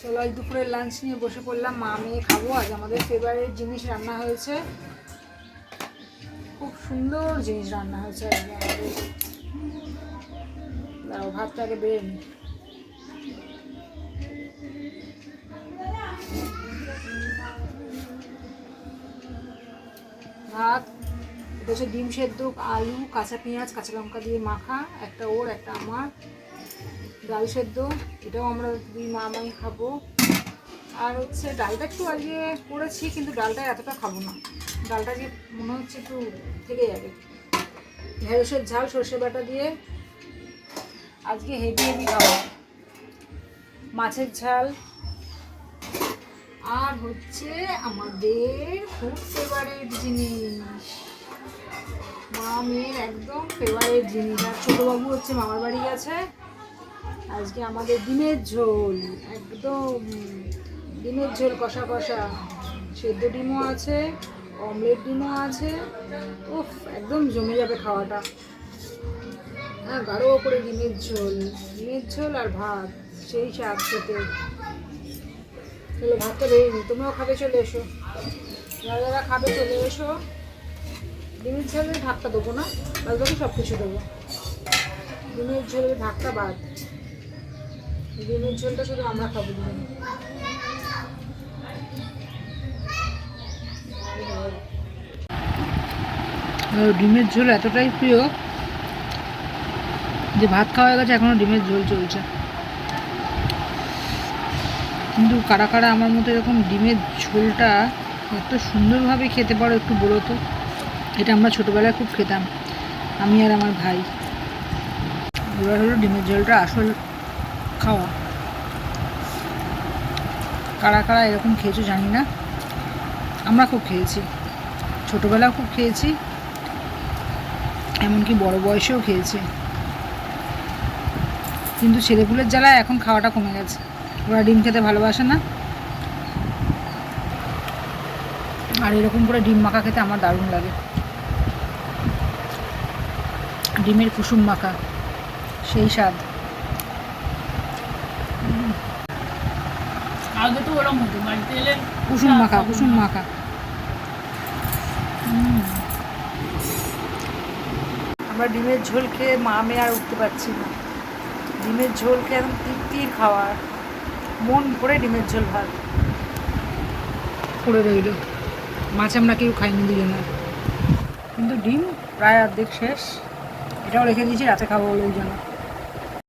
চলো আজ দুপুরের লাঞ্চ নিয়ে বসে পড়লাম, মা মেয়ে খাব। আজ আমাদের ফেভারিট জিনিস রান্না হয়েছে। খুব সুন্দর জিনিস রান্না হয়েছে আমাদের। ভাতটাকে বেড়ে ভাত, এটা হচ্ছে ডিম সেদ্ধ, আলু, কাঁচা পেঁয়াজ, কাঁচা লঙ্কা দিয়ে মাখা, একটা ওর, একটা আমার। ডাল সেদ্ধ, এটাও আমরা দুই মা মাই খাব। আর হচ্ছে ডালটা একটু আজকে করেছি, কিন্তু ডালটা এতটা খাব না। ডালটা যে মনে হচ্ছে একটু থেকে যাবে। ঢেঁড়সের ঝাল, সর্ষে বাটা দিয়ে আজকে হেভি হেভি খাওয়া মাছের ঝাল। আর হচ্ছে আমাদের খুব ফেভারিট জিনিস। মা মেয়ের একদম ফেভারিট জিনিস। আর ছোটোবাবু হচ্ছে মামার বাড়ি গেছে। আজকে আমাদের ডিমের ঝোল, একদম ডিমের ঝোল কষা কষা। সেদ্ধ ডিমও আছে, অমলেট ডিমও আছে। উফ, একদম জমে যাবে খাওয়াটা। হ্যাঁ গাঢ় করে ডিমের ঝোল ডিমের ঝোল আর ভাত, সেই স্বাদ খেতে। চলো ভাতটা বেরিয়ে নি তোমরাও খাবে, চলে এসো। যারা যারা খাবে, চলে এসো। ডিমের ঝোলের ভাতটা দেবো না বাদ সব কিছু দেবো। ডিমের ঝোলের ভাতটা বাদ। ডিমের ঝোলটা শুধু আমরা খাব। ডিম ডিমের ঝোল এতটাই প্রিয় যে ভাত খাওয়া হয়ে গেছে, এখনও ডিমের ঝোল চলছে। কিন্তু কারা কারা আমার মতো এরকম ডিমের ঝোলটা এত সুন্দরভাবে খেতে পারো একটু বলো তো? এটা আমরা ছোটোবেলায় খুব খেতাম, আমি আর আমার ভাই। এবার হলো ডিমের ঝোলটা আসল খাওয়া। কারা কারা এরকম খেয়েছো জানি না। আমরা খুব খেয়েছি। ছোটোবেলাও খুব খেয়েছি। এমনকি বড় বয়সেও খেয়েছি। কিন্তু ছেলেপুলের জ্বালায় এখন খাওয়াটা কমে গেছে। ওরা ডিম খেতে ভালোবাসে না। আর এরকম করে ডিম মাখা খেতে আমার দারুণ লাগে। ডিমের কুসুম মাখা, সেই স্বাদ। আগে তো ওরকম হতো বাড়িতে এলে কুসুম মাখা কুসুম মাখা। আমরা ডিমের ঝোল খেয়ে মা মেয়ে আর উঠতে পারছি না। ডিমের ঝোল খেয়ে একদম তৃপ্তির খাওয়ার মন ভরে ডিমের ঝোল ভাত। পড়ে রইল। মাছ আমরা কেউ খাইনি দিলে না কিন্তু ডিম প্রায় অর্ধেক শেষ। এটাও রেখে দিয়েছি রাতে খাব বলে ওই জন্য।